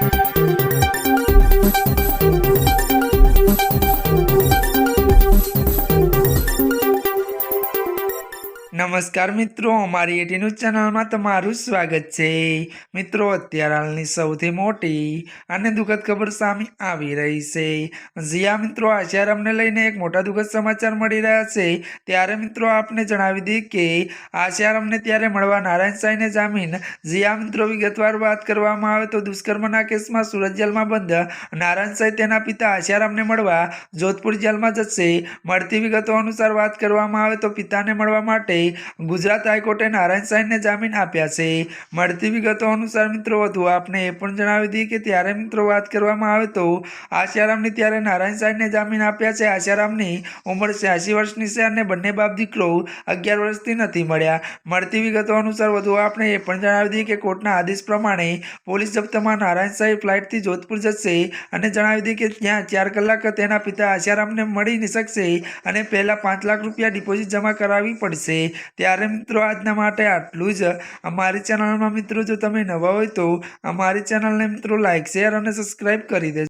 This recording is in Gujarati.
Thank you. નમસ્કાર મિત્રો, અમારી એટી ન્યૂઝ ચેનલમાં તમારું સ્વાગત છે. મિત્રો, અત્યારે હાલની સૌથી મોટી અને દુઃખદ ખબર સામે આવી રહી છે. જ્યાં મિત્રો આશારામને લઈને એક મોટા દુઃખદ સમાચાર મળી રહ્યા છે. ત્યારે મિત્રો, આપને જણાવી દઈએ કે આશારામને ત્યારે મળવા નારાયણ સાંઈને જામીન જ્યાં મિત્રો, વિગતવાર વાત કરવામાં આવે તો દુષ્કર્મના કેસમાં સુરત જેલમાં બંધ. નારાયણ સાંઈ તેના પિતા આશારામને મળવા જોધપુર જેલમાં જશે. મળતી વિગતો અનુસાર વાત કરવામાં આવે તો પિતાને મળવા માટે ગુજરાત હાઈકોર્ટે નારાયણ સાંઈને જામીન આપ્યા છે. મળતી વિગતો અનુસાર મિત્રો, વધુ આપને એ પણ જણાવી દઈએ કે ત્યારે મિત્રો વાત કરવામાં આવે તો આશારામની ત્યારે નારાયણ સાંઈને જામીન આપ્યા છે. આશારામની ઉંમર છ્યાસી વર્ષની છે અને બંને બાપ દીકરો અગિયાર વર્ષથી નથી મળ્યા. મળતી વિગતો અનુસાર વધુ આપણે એ પણ જણાવી દઈએ કે કોર્ટના આદેશ પ્રમાણે પોલીસ જપ્તમાં નારાયણ સાંઈ ફ્લાઇટથી જોધપુર જશે અને જણાવી દઈએ કે ત્યાં ચાર કલાક તેના પિતા આશારામને મળી શકશે અને પહેલાં પાંચ લાખ રૂપિયા ડિપોઝિટ જમા કરાવવી પડશે. ત્યારે મિત્રો આજના માટે આટલું જ. અમારી ચેનલમાં મિત્રો જો તમે નવા હોય તો અમારી ચેનલને મિત્રો લાઇક શેર અને સબસ્ક્રાઈબ કરી દેજો.